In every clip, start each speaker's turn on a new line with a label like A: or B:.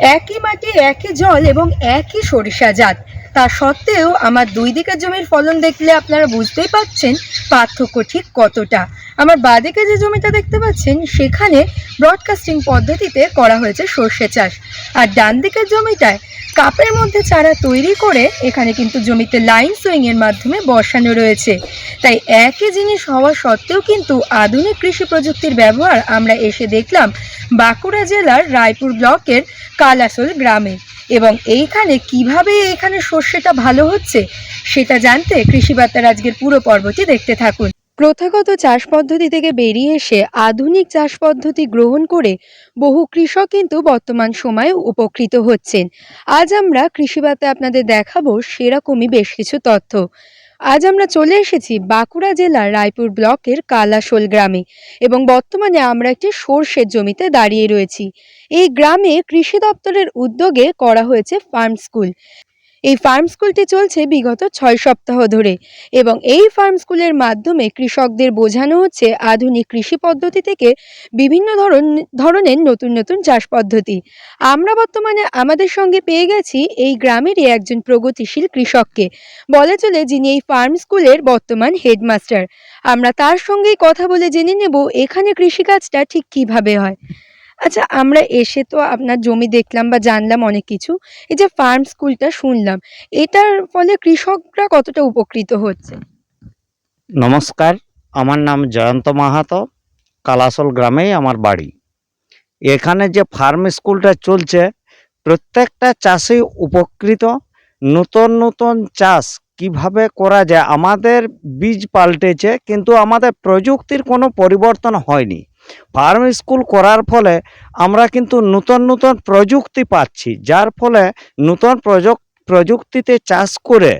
A: একই মাটি একই জল এবং একই সরিষা জাত। তা সত্ত্বেও আমার দুই দিকের জমির ফলন দেখলে আপনারা বুঝতেই পাচ্ছেন পার্থক্য ঠিক কতটা। আমার বাদিকে যে জমিটা দেখতে পাচ্ছেন, সেখানে ব্রডকাস্টিং পদ্ধতিতে করা হয়েছে সর্ষে চাষ। আর ডান দিকের জমিটায় কাপের মধ্যে চারা তৈরি করে এখানে কিন্তু জমিতে লাইন সুইং এর মাধ্যমে বসানো রয়েছে। তাই একই জিনিস হওয়া সত্ত্বেও কিন্তু আধুনিক কৃষি প্রযুক্তির ব্যবহার আমরা এসে দেখলাম বাঁকুড়া জেলার রায়পুর ব্লকের কালাসোল গ্রামে। এবং এইখানে কীভাবে এখানে শস্যটা ভালো হচ্ছে সেটা জানতে কৃষি বার্তার আজকের পুরো পর্বটি দেখতে থাকুন। প্রথাগত চাষ পদ্ধতি থেকে বেরিয়ে এসে আধুনিক চাষ পদ্ধতি গ্রহণ করে বহু কৃষক কিন্তু বর্তমান সময়ে উপকৃত হচ্ছেন। আজ আমরা কৃষিবাতে আপনাদের দেখাবো সেরকমই বেশ কিছু তথ্য। আজ আমরা চলে এসেছি বাঁকুড়া জেলার রায়পুর ব্লকের কালাশোল গ্রামে এবং বর্তমানে আমরা একটি সর্ষের জমিতে দাঁড়িয়ে রয়েছি। এই গ্রামে কৃষি দপ্তরের উদ্যোগে করা হয়েছে ফার্ম স্কুল। এই ফার্ম স্কুলটি চলছে বিগত ছয় সপ্তাহ ধরে এবং এই ফার্ম স্কুলের মাধ্যমে কৃষকদের বোঝানো হচ্ছে আধুনিক কৃষি পদ্ধতি থেকে বিভিন্ন ধরন, ধরনের নতুন নতুন চাষ পদ্ধতি। আমরা বর্তমানে আমাদের সঙ্গে পেয়ে গেছি এই গ্রামেরই একজন প্রগতিশীল কৃষককে। বলে চলে যিনি এই ফার্ম স্কুলের বর্তমান হেডমাস্টার। আমরা তার সঙ্গেই কথা বলে জেনে নেব এখানে কৃষিকাজটা ঠিক কীভাবে হয়। আচ্ছা আমরা এসে তো আপনার জমি দেখলাম বা জানলাম অনেক কিছু। এই যে ফার্ম স্কুলটা শুনলাম, এটার ফলে কৃষকরা কতটা উপকৃত হচ্ছে?
B: নমস্কার, আমার নাম জয়ন্ত মাহাতো, কালাসল গ্রামেই আমার বাড়ি। এখানে যে ফার্ম স্কুলটা চলছে, প্রত্যেকটা চাষি উপকৃত। নতুন নতুন চাষ কীভাবে করা যায়, আমাদের বীজ পাল্টেছে, কিন্তু আমাদের প্রযুক্তির কোনো পরিবর্তন হয়নি। ফার্ম স্কুল করার ফলে আমরা কিন্তু নতুন নতুন প্রযুক্তি পাচ্ছি যার ফলে নতুন প্রযুক প্রযুক্তিতে চাষ করে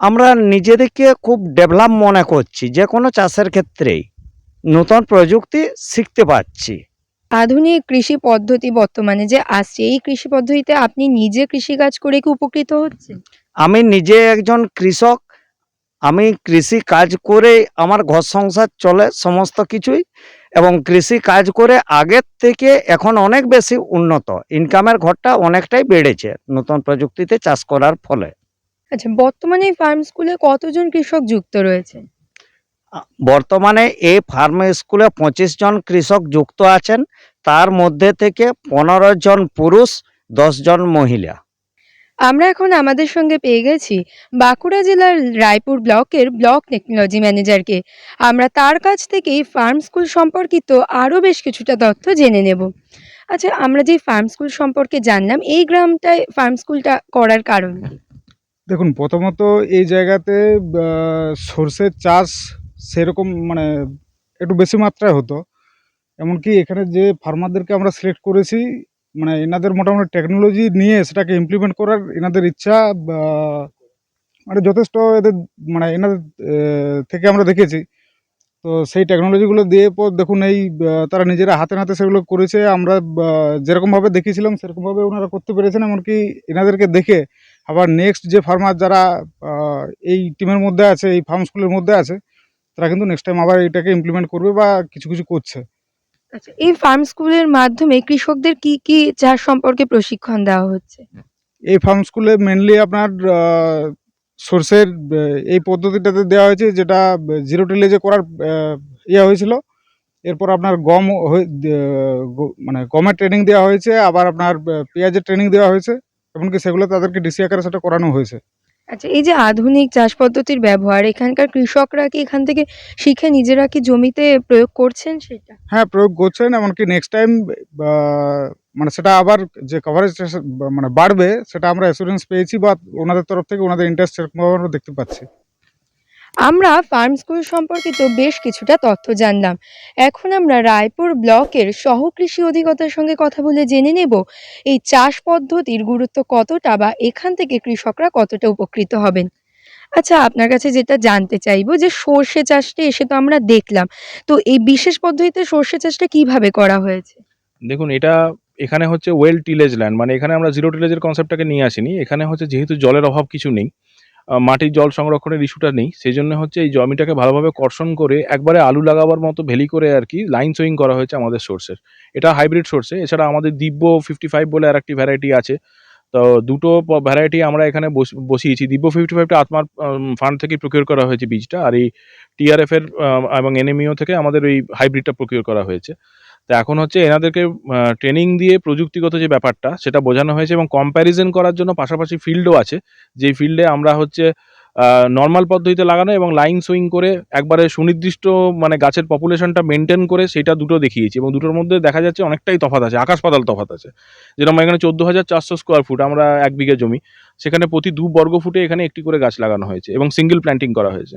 B: আমরা নিজেদেরকে খুব ডেভেলপ মনে করছি যে কোনো চাষের ক্ষেত্রেই নতুন প্রযুক্তি শিখতে পাচ্ছি
A: আধুনিক কৃষি পদ্ধতি বর্তমানে যে আসছে এই কৃষি পদ্ধতিতে আপনি নিজে কৃষিকাজ করে কি উপকৃত হচ্ছেন?
B: আমি নিজে একজন কৃষক আমি কৃষি কাজ করে আমার ঘর সংসার চলে সমস্ত কিছুই। এবং কৃষি কাজ করে আগের থেকে এখন অনেক বেশি উন্নত। ইনকামের ঘরটা অনেকটাই বেড়েছে নতুন প্রযুক্তিতে চাষ করার ফলে।
A: আচ্ছা বর্তমানে এই ফার্ম স্কুলে কতজন কৃষক যুক্ত রয়েছে?
B: বর্তমানে এই ফার্ম স্কুলে পঁচিশ জন কৃষক যুক্ত আছেন। তার মধ্যে থেকে পনেরো জন পুরুষ দশ জন মহিলা।
A: আমরা এখন আমাদের সঙ্গে পেয়ে গেছি বাঁকুড়া জেলার রায়পুর ব্লকের ব্লক টেকনোলজি ম্যানেজারকে। আমরা তার কাছ থেকেই ফার্ম স্কুল সম্পর্কিত আরও বেশ কিছুটা তথ্য জেনে নেব। আচ্ছা আমরা যে ফার্ম স্কুল সম্পর্কে জানলাম, এই গ্রামটায় ফার্ম স্কুলটা করার কারণ
C: দেখুন, প্রথমত এই জায়গাতে সর্ষের চাষ সেরকম মানে একটু বেশি মাত্রায় হতো। এমনকি এখানে যে ফার্মারদেরকে আমরা সিলেক্ট করেছি মানে এনাদের মোটামুটি টেকনোলজি নিয়ে সেটাকে ইমপ্লিমেন্ট করার এনাদের ইচ্ছা মানে যথেষ্ট এদের মানে এনাদের থেকে আমরা দেখেছি। তো সেই টেকনোলজিগুলো দিয়ে পর দেখুন এই তারা নিজেরা হাতে নাতে সেগুলো করেছে। আমরা যেরকমভাবে দেখিয়েছিলাম, সেরকমভাবে ওনারা করতে পেরেছেন। এমনকি এনাদেরকে দেখে আবার নেক্সট যে ফার্মার যারা এই টিমের মধ্যে আছে, এই ফার্ম স্কুলের মধ্যে আছে, তারা কিন্তু নেক্সট টাইম আবার এটাকে ইমপ্লিমেন্ট করবে বা কিছু কিছু করছে।
A: আচ্ছা এই ফার্ম স্কুলের মাধ্যমে কৃষকদের কি কি চাষ সম্পর্কে প্রশিক্ষণ দেওয়া হচ্ছে?
C: এই ফার্ম স্কুলে মেনলি আপনার সর্ষের এই পদ্ধতিটাতে দেওয়া হয়েছে যেটা জিরো টিলেজে করার ইয়ে হয়েছিল। এরপর আপনার গম মানে গমের ট্রেনিং দেওয়া হয়েছে, আবার আপনার পেঁয়াজের ট্রেনিং দেওয়া হয়েছে। এমনকি সেগুলো তাদেরকে ডিসি আকারে সেটা করানো হয়েছে।
A: আচ্ছা এই যে আধুনিক চাষ পদ্ধতির ব্যবহার, এখানকার কৃষকরা কি এখান থেকে শিখে নিজেরা কি জমিতে প্রয়োগ করছেন সেটা?
C: হ্যাঁ প্রয়োগ করছেন, এমনকি নেক্সট টাইম মানে সেটা আবার যে কভারেজ মানে বাড়বে, সেটা আমরা অ্যাসুরেন্স পেয়েছি বা ওনাদের তরফ থেকে, ওনাদের ইন্টারেস্ট সেরকমভাবে আমরা দেখতে পাচ্ছি।
A: আমরা ফার্ম স্কুল সম্পর্কিত বেশ কিছুটা তথ্য জানলাম। এখন আমরা রায়পুর ব্লকের সহকৃষি অধিকতার সঙ্গে কথা বলে জেনে নেব, এই চাষ পদ্ধতির গুরুত্ব কতটা বা এখান থেকে কৃষকরা কতটা উপকৃত হবেন। আচ্ছা আপনার কাছে যেটা জানতে চাইব যে সর্ষে চাষটা এসে তো আমরা দেখলাম, তো এই বিশেষ পদ্ধতিতে সর্ষে চাষটা কীভাবে করা হয়েছে?
D: দেখুন, এটা এখানে হচ্ছে ওয়েল টিলেজ ল্যান্ড মানে এখানে আমরা জিরো টিলেজের কনসেপ্টটাকে নিয়ে আসিনি, এখানে হচ্ছে যেহেতু জলের অভাব কিছু নেই মাটির জল সংরক্ষণের ইস্যুটা নেই। সেই জন্য হচ্ছে এই জমিটাকে ভালোভাবে কর্ষণ করে একবারে আলু লাগাবার মতো ভেলি করে আর কি লাইন সোয়িং করা হয়েছে আমাদের সোর্সের এটা হাইব্রিড সোর্সে এছাড়া আমাদের দিব্য ফিফটি ফাইভ বলে আর একটি ভ্যারাইটি আছে। তো দুটো ভ্যারাইটি আমরা এখানে বস- বসিয়েছি। দিব্য ফিফটি ফাইভটা আত্মার ফান্ড থেকে প্রকিউর করা হয়েছে বীজটা। আর এই টিআরএফ এর এবং এনএমইও থেকে আমাদের ওই হাইব্রিডটা প্রকিউর করা হয়েছে। তো এখন হচ্ছে এনাদেরকে ট্রেনিং দিয়ে প্রযুক্তিগত যে ব্যাপারটা, সেটা বোঝানো হয়েছে এবং কম্প্যারিজন করার জন্য পাশাপাশি ফিল্ডও আছে। যে ফিল্ডে আমরা হচ্ছে নর্মাল পদ্ধতিতে লাগানো এবং লাইন সুইং করে একবারে সুনির্দিষ্ট মানে গাছের পপুলেশনটা মেনটেন করে সেটা দুটো দেখিয়েছি এবং দুটোর মধ্যে দেখা যাচ্ছে অনেকটাই তফাৎ আছে, আকাশ পাতাল তফাৎ আছে। যেরকম এখানে চোদ্দ হাজার চারশো স্কোয়ার ফুট আমরা এক বিঘে জমি, সেখানে প্রতি দু বর্গ ফুটে এখানে একটি করে গাছ লাগানো হয়েছে এবং সিঙ্গেল প্ল্যান্টিং করা হয়েছে।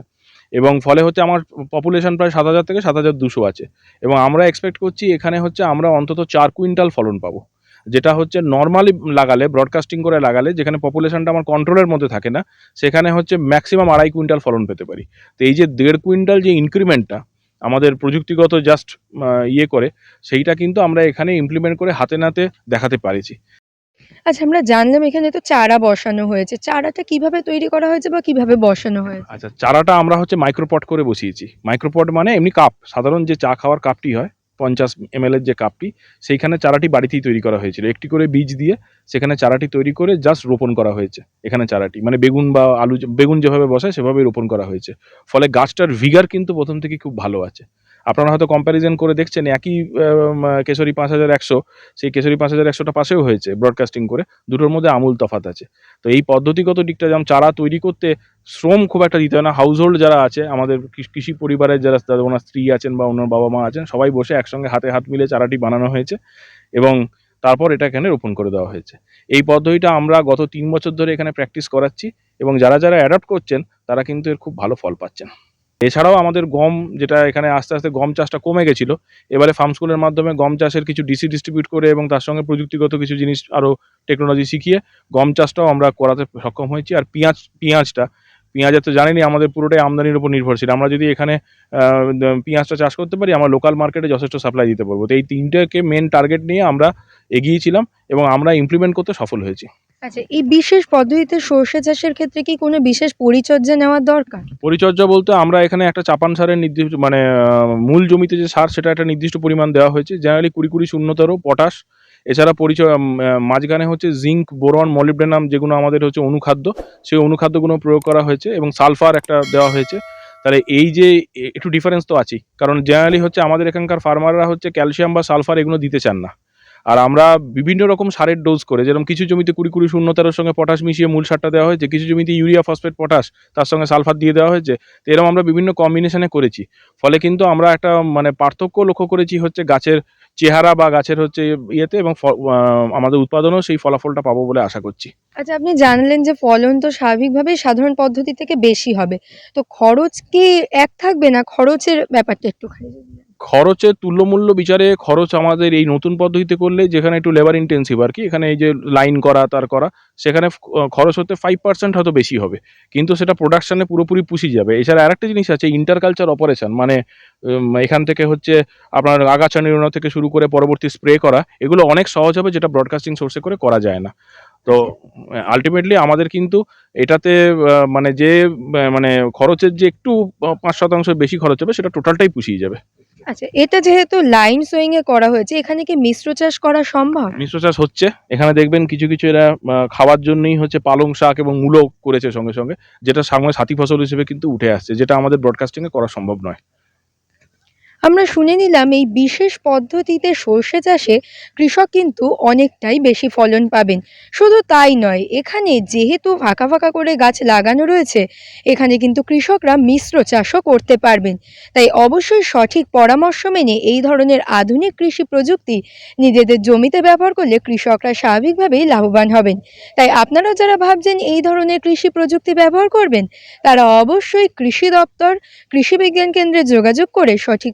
D: এবং ফলে হচ্ছে আমার পপুলেশন প্রায় সাত হাজার থেকে সাত হাজার দুশো আছে। এবং আমরা এক্সপেক্ট করছি এখানে হচ্ছে আমরা অন্তত চার কুইন্টাল ফলন পাবো। যেটা হচ্ছে নর্মালি লাগালে ব্রডকাস্টিং করে লাগালে, যেখানে পপুলেশনটা আমার কন্ট্রোলের মধ্যে থাকে না, সেখানে হচ্ছে ম্যাক্সিমাম আড়াই কুইন্টাল ফলন পেতে পারি। তো এই যে দেড় কুইন্টাল যে ইনক্রিমেন্টটা আমাদের প্রযুক্তিগত জাস্ট ইয়ে করে, সেইটা কিন্তু আমরা এখানে ইমপ্লিমেন্ট করে হাতে নাতে দেখাতে পারিছি।
A: আচ্ছা আমরা জানলাম এখানে তো চারা বসানো হয়েছে। চারাটা কীভাবে তৈরি করা হয়েছে বা কীভাবে বসানো হয়েছে?
D: আচ্ছা চারাটা আমরা হচ্ছে মাইক্রোপট করে বসিয়েছি। মাইক্রোপট মানে এমনি কাপ সাধারণ যে চা খাওয়ার কাপটি হয়, পঞ্চাশ এম এর যে কাপটি সেইখানে চারাটি বাড়িতেই তৈরি করা হয়েছিল। একটি করে বীজ দিয়ে সেখানে চারাটি তৈরি করে জাস্ট রোপণ করা হয়েছে, এখানে চারাটি। মানে বেগুন বা আলু বেগুন যেভাবে বসায় সেভাবেই রোপণ করা হয়েছে। ফলে গাছটার ভিগার কিন্তু প্রথম থেকে খুব ভালো আছে। আপনারা হয়তো কম্প্যারিজন করে দেখছেন, একই কেশরী পাঁচ হাজার একশো, সেই কেশরী পাঁচ হাজার একশোটা পাশেও হয়েছে ব্রডকাস্টিং করে, দুটোর মধ্যে আমূল তফাত আছে। তো এই পদ্ধতিগত দিকটা যেমন চারা তৈরি করতে শ্রম খুব একটা দিতে হয় না হাউস হোল্ড যারা আছে, আমাদের কৃষি পরিবারের যারা, তাদের ওনার স্ত্রী আছেন বা ওনার বাবা মা আছেন, সবাই বসে একসঙ্গে হাতে হাত মিলে চারাটি বানানো হয়েছে এবং তারপর এটা এখানে রোপণ করে দেওয়া হয়েছে। এই পদ্ধতিটা আমরা গত তিন বছর ধরে এখানে প্র্যাকটিস করাচ্ছি এবং যারা যারা অ্যাডাপ্ট করছেন, তারা কিন্তু এর খুব ভালো ফল পাচ্ছেন। এছাড়াও আমাদের গম যেটা এখানে আস্তে আস্তে গম চাষটা কমে গেছিল, এবারে ফার্ম স্কুলের মাধ্যমে গম চাষের কিছু ডিসি ডিস্ট্রিবিউট করে এবং তার সঙ্গে প্রযুক্তিগত কিছু জিনিস আরও টেকনোলজি শিখিয়ে গম চাষটাও আমরা করাতে সক্ষম হয়েছি। আর পেঁয়াজ, পেঁয়াজটা, পেঁয়াজের তো জানেনই আমাদের পুরোটাই আমদানির উপর নির্ভরশীল। আমরা যদি এখানে পেঁয়াজটা চাষ করতে পারি, আমরা লোকাল মার্কেটে যথেষ্ট সাপ্লাই দিতে পারব। তো এই তিনটেকে মেন টার্গেট নিয়ে আমরা এগিয়েছিলাম এবং আমরা ইমপ্লিমেন্ট করতে সফল হয়েছি।
A: আচ্ছা এই বিশেষ পদ্ধতিতে সর্ষে চাষের ক্ষেত্রে কি কোনো বিশেষ পরিচর্যা নেওয়ার দরকার?
D: পরিচর্যা বলতে আমরা এখানে একটা চাপান সারের নির্দিষ্ট মানে মূল জমিতে যে সার, সেটা একটা নির্দিষ্ট পরিমাণ দেওয়া হয়েছে। জেনারেলি কুড়ি কুড়ি শূন্যতর পটাশ। এছাড়া পরিচয় মাঝখানে হচ্ছে জিঙ্ক, বোরন, মলিবডেনাম যেগুলো আমাদের হচ্ছে অনুখাদ্য, সেই অনুখাদ্যগুলো প্রয়োগ করা হয়েছে এবং সালফার একটা দেওয়া হয়েছে। তাহলে এই যে একটু ডিফারেন্স তো আছেই। কারণ জেনারেলি হচ্ছে আমাদের এখানকার ফার্মাররা হচ্ছে ক্যালসিয়াম বা সালফার এগুলো দিতে চান না। আর আমরা বিভিন্ন রকম সারের ডোজ করে, যেরকম কিছু জমিতে কুড়ি কুড়ি শূন্য তেরোর সঙ্গে পটাশ মিশিয়ে মূল সারটা দেওয়া হয়েছে, কিছু জমিতে ইউরিয়া ফসফেট পটাশ তার সঙ্গে সালফার দিয়ে দেওয়া হয়েছে, তো এরকম আমরা বিভিন্ন কম্বিনেশনে করেছি। ফলে কিন্তু আমরা একটা মানে পার্থক্য লক্ষ্য করেছি হচ্ছে গাছের চেহারা বা গাছের হচ্ছে ইয়েতে এবং আমাদের উৎপাদনেও সেই ফলাফলটা পাবো বলে আশা করছি।
A: আচ্ছা আপনি জানলেন যে ফলন তো স্বাভাবিকভাবেই সাধারণ পদ্ধতি থেকে বেশি হবে, তো খরচ কি এক থাকবে না? খরচের ব্যাপারটা যদি বলেন।
D: খরচের তুল্যমূল্য বিচারে খরচ আমাদের এই নতুন পদ্ধতিতে করলে যেখানে একটু লেবার ইন্টেন্সিভ আর কি, এখানে এই যে লাইন করা, তার করা, সেখানে খরচ হতে ফাইভ পার্সেন্ট হয়তো বেশি হবে। কিন্তু সেটা প্রোডাকশানে পুরোপুরি পুষি যাবে। এছাড়া আরেকটা জিনিস আছে ইন্টারকালচার অপারেশন মানে এখান থেকে হচ্ছে আপনার আগাছা নির্ণয় থেকে শুরু করে পরবর্তী স্প্রে করা, এগুলো অনেক সহজ হবে যেটা ব্রডকাস্টিং সোর্সে করে করা যায় না। তো আলটিমেটলি আমাদের কিন্তু এটাতে মানে যে মানে খরচের যে একটু পাঁচ শতাংশ বেশি খরচ হবে, সেটা টোটালটাই পুষিয়ে যাবে।
A: আচ্ছা এটা যেহেতু লাইন সোয়িং এ করা হয়েছে, এখানে কি মিশ্র চাষ করা সম্ভব?
D: মিশ্র চাষ হচ্ছে। এখানে দেখবেন কিছু কিছু এরা খাওয়ার জন্যই হচ্ছে পালং শাক এবং মূলো করেছে সঙ্গে সঙ্গে, যেটা সামনে সাথী ফসল হিসেবে কিন্তু উঠে আসছে, যেটা আমাদের ব্রডকাস্টিং এ করা সম্ভব নয়।
A: আমরা শুনে নিলাম এই বিশেষ পদ্ধতিতে সর্ষে চাষে কৃষক কিন্তু অনেকটাই বেশি ফলন পাবেন। শুধু তাই নয়, এখানে যেহেতু ফাঁকা ফাঁকা করে গাছ লাগানো রয়েছে, এখানে কিন্তু কৃষকরা মিশ্র চাষও করতে পারবেন। তাই অবশ্যই সঠিক পরামর্শ মেনে এই ধরনের আধুনিক কৃষি প্রযুক্তি নিজেদের জমিতে ব্যবহার করলে কৃষকরা স্বাভাবিকভাবেই লাভবান হবেন। তাই আপনারা যারা ভাবছেন এই ধরনের কৃষি প্রযুক্তি ব্যবহার করবেন, তারা অবশ্যই কৃষি দপ্তর, কৃষি বিজ্ঞান কেন্দ্রে যোগাযোগ করে সঠিক